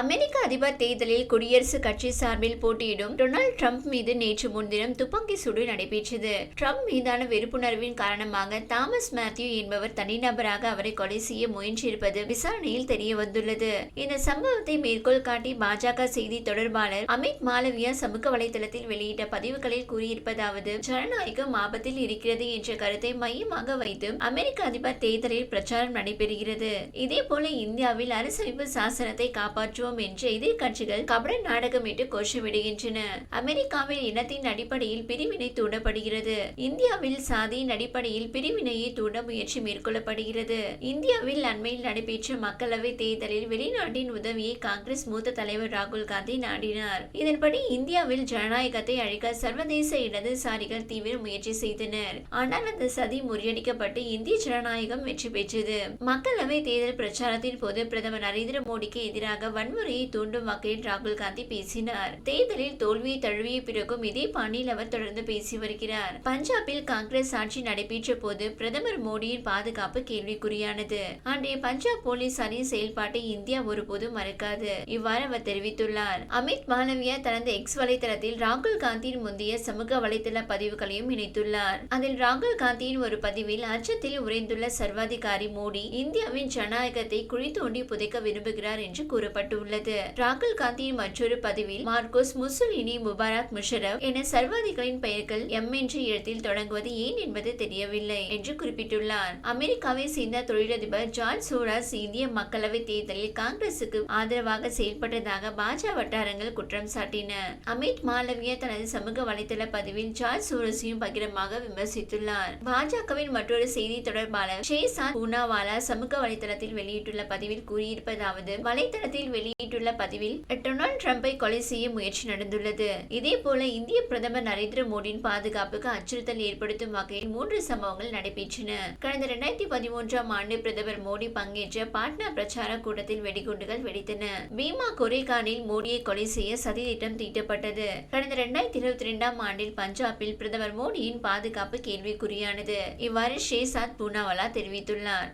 அமெரிக்க அதிபர் தேர்தலில் குடியரசுக் கட்சி சார்பில் போட்டியிடும் டொனால்டு ட்ரம்ப் மீது நேற்று முன்தினம் துப்பாக்கி சூடு நடைபெற்றது. ட்ரம்ப் மீதான வெறுப்புணர்வின் காரணமாக தாமஸ் மேத்யூ என்பவர் தனிநபராக அவரை கொலை செய்ய முயன்றிருப்பது விசாரணையில் தெரிய வந்துள்ளது இந்த சம்பவத்தை மேற்கோள் காட்டி பாஜக செய்தி தொடர்பாளர் அமித் மாலவியா சமூக வலைதளத்தில் வெளியிட்ட பதிவுகளில் கூறியிருப்பதாவது ஜனநாயகம் ஆபத்தில் இருக்கிறது என்ற கருத்தை மையமாக வைத்து அமெரிக்க அதிபர் தேர்தலில் பிரச்சாரம் நடைபெறுகிறது. இதேபோல இந்தியாவில் அரசமைப்பு சாசனத்தை காப்பாற்றும் காப்பாற்றுவோம் என்று எதிர்கட்சிகள் கபட நாடகமிட்டு கோஷமிடுகின்றன. அமெரிக்காவில் இனத்தின் அடிப்படையில் பிரிவினை தூண்டப்படுகிறது. இந்தியாவில் சாதியின் அடிப்படையில் பிரிவினையை தூண்ட முயற்சி மேற்கொள்ளப்படுகிறது. இந்தியாவில் அண்மையில் நடைபெற்ற மக்களவை தேர்தலில் வெளிநாட்டின் உதவியை காங்கிரஸ் மூத்த தலைவர் ராகுல் காந்தி நாடினார். இதன்படி இந்தியாவில் ஜனநாயகத்தை அழிக்க சர்வதேச இடதுசாரிகள் தீவிர முயற்சி செய்தனர். ஆனால் அந்த சதி முறியடிக்கப்பட்டு இந்திய ஜனநாயகம் வெற்றி பெற்றது. மக்களவை தேர்தல் பிரச்சாரத்தின் போது பிரதமர் நரேந்திர மோடிக்கு எதிராக வன்முறையை தூண்டும் வகையில் ராகுல் காந்தி பேசினார். தேர்தலில் தோல்வியை தழுவிய பிறகும் இதே பாணியில் அவர் தொடர்ந்து பேசி வருகிறார். பஞ்சாபில் காங்கிரஸ் ஆட்சி நடைபெற்ற போது பிரதமர் மோடியின் பாதுகாப்பு கேள்விக்குறியானது. அன்றைய பஞ்சாப் போலீசாரின் செயல்பாட்டை இந்தியா ஒருபோதும் மறக்காது இவ்வாறு அவர் தெரிவித்துள்ளார். அமித் மாலவியா தனது எக்ஸ் வலைதளத்தில் ராகுல் காந்தியின் முந்தைய சமூக வலைதள பதிவுகளையும் இணைத்துள்ளார். அதில் ராகுல் காந்தியின் ஒரு பதிவில் அச்சத்தில் உறைந்துள்ள சர்வாதிகாரி மோடி இந்தியாவின் ஜனநாயகத்தை குழி தோண்டி புதைக்க விரும்புகிறார் என்று கூறப்பட்டுள்ளது. ராகுல் காந்தியின் மற்றொரு பதிவில் மார்கோஸ் முசுலினி முபாரக் முஷரப் என சர்வாதிகளின் பெயர்கள் எம் என்ற இடத்தில் தொடங்குவது ஏன் என்பது தெரியவில்லை என்று குறிப்பிட்டுள்ளார். அமெரிக்காவை சேர்ந்த தொழிலதிபர் ஜார்ஜ் சோராஸ் இந்திய மக்களவை தேர்தலில் காங்கிரசுக்கு ஆதரவாக செயல்பட்டதாக பாஜக வட்டாரங்கள் குற்றம் சாட்டின. அமித் மாலவியா தனது சமூக வலைதள பதிவில் ஜார்ஜ் சோரஸையும் பகிரமாக விமர்சித்துள்ளார். பாஜகவின் மற்றொரு செய்தி தொடர்பாளர் ஷேசாத் பூனாவாலா சமூக வலைதளத்தில் வெளியிட்டுள்ள பதிவில் கூறியிருப்பதாவது வலைதளத்தில் வெளியிட்டுள்ள பதிவில் டொனால்டு ட்ரம்பை கொலை செய்ய முயற்சி நடந்துள்ளது. இதே போல இந்திய பிரதமர் நரேந்திர மோடியின் பாதுகாப்புக்கு அச்சுறுத்தல் ஏற்படுத்தும் வகையில் மூன்று சம்பவங்கள் நடைபெற்றன. கடந்த இரண்டாயிரத்தி பதிமூன்றாம் ஆண்டு பிரதமர் மோடி பங்கேற்ற பாட்னா பிரச்சார கூட்டத்தில் வெடிகுண்டுகள் வெடித்தன. பீமா கொரேகானில் மோடியை கொலை செய்ய சதி திட்டம் தீட்டப்பட்டது. கடந்த இரண்டாயிரத்தி இருபத்தி இரண்டாம் ஆண்டில் பஞ்சாபில் பிரதமர் மோடியின் பாதுகாப்பு கேள்விக்குறியானது. இவ்வாறு ஷேசாத் பூனாவாலா தெரிவித்துள்ளார்.